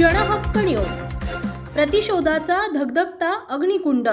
क्षणहक्क news. प्रतिशोधाचा धगधगता अग्निकुंड.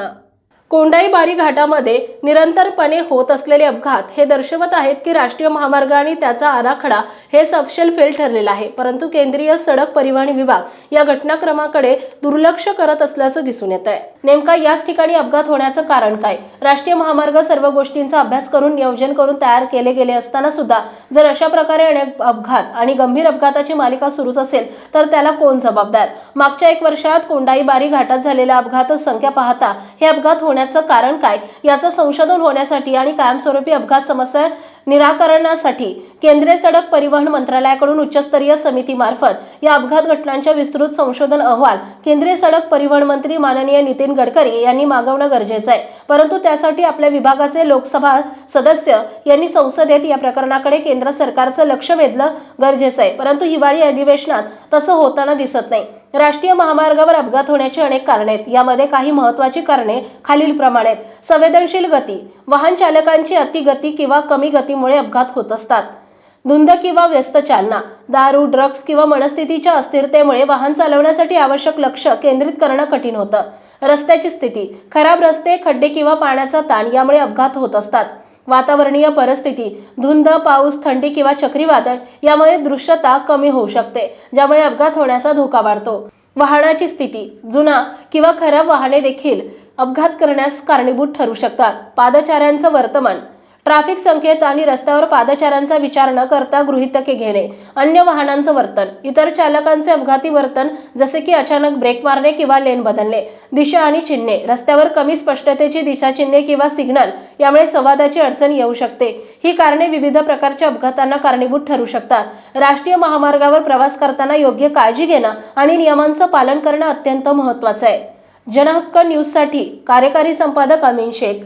कोंडाई बारी घाटामध्ये निरंतरपणे होत असलेले अपघात हे दर्शवत आहेत की राष्ट्रीय महामार्ग आणि त्याचा आराखडा हे सपशेल फेल ठरलेला आहे. परंतु केंद्रीय सडक परिवहन विभाग या घटनाक्रमाकडे दुर्लक्ष करत असल्याचं दिसून येत आहे. नेमका याच ठिकाणी अपघात होण्याचं कारण काय? राष्ट्रीय महामार्ग सर्व गोष्टींचा अभ्यास करून नियोजन करून तयार केले गेले असताना सुद्धा जर अशा प्रकारे अनेक अपघात आणि गंभीर अपघाताची मालिका सुरूच असेल तर त्याला कोण जबाबदार? मागच्या एक वर्षात कोंडाई बारी घाटात झालेल्या अपघात संख्या पाहता हे अपघात होण्याचं कारण काय? याचं संशोधन होण्यासाठी आणि कायमस्वरूपी अपघात समस्या निराकरणासाठी केंद्रीय सडक परिवहन मंत्रालयाकडून उच्चस्तरीय समितीमार्फत या अपघात घटनांच्या विस्तृत संशोधन अहवाल केंद्रीय सडक परिवहन मंत्री माननीय नितीन गडकरी यांनी मागवणं गरजेचं आहे. परंतु त्यासाठी आपल्या विभागाचे लोकसभा सदस्य यांनी संसदेत या प्रकरणाकडे केंद्र सरकारचं लक्ष वेधलं गरजेचं आहे. परंतु हिवाळी अधिवेशनात तसं होताना दिसत नाही. राष्ट्रीय महामार्गावर अपघात होण्याची अनेक कारणे आहेत. यामध्ये काही महत्वाची कारणे खालीलप्रमाणे आहेत. संवेदनशील गती वाहन चालकांची अतिगती किंवा कमी गतीमुळे अपघात होत असतात. धुंद किंवा व्यस्त चालना दारू ड्रग्ज किंवा मनस्थितीच्या अस्थिरतेमुळे वाहन चालवण्यासाठी आवश्यक लक्ष केंद्रित करणं कठीण होतं. रस्त्याची स्थिती खराब रस्ते खड्डे किंवा पाण्याचा ताण यामुळे अपघात होत असतात. वातावरणीय परिस्थिती धुंद पाऊस थंडी किंवा चक्रीवादळ यामुळे दृश्यता कमी होऊ शकते ज्यामुळे अपघात होण्याचा धोका वाढतो. वाहनाची स्थिती जुना किंवा खराब वाहने देखील अपघात करण्यास कारणीभूत ठरू शकतात. पादचाऱ्यांचं वर्तमान ट्रॅफिक संकेत आणि रस्त्यावर पादचाऱ्यांचा विचार न करता गृहितके घेणे अन्य वाहनांचं वर्तन इतर चालकांचे अपघाती वर्तन जसे की अचानक ब्रेक मारणे किंवा लेन बदलणे दिशा आणि चिन्हे रस्त्यावर कमी स्पष्टतेची दिशा चिन्हे किंवा सिग्नल यामुळे संवादाची अडचण येऊ शकते. ही कारणे विविध प्रकारच्या अपघातांना कारणीभूत ठरू शकतात. राष्ट्रीय महामार्गावर प्रवास करताना योग्य काळजी घेणं आणि नियमांचं पालन करणं अत्यंत महत्त्वाचं आहे. जनहक्क न्यूजसाठी कार्यकारी संपादक अमीन शेख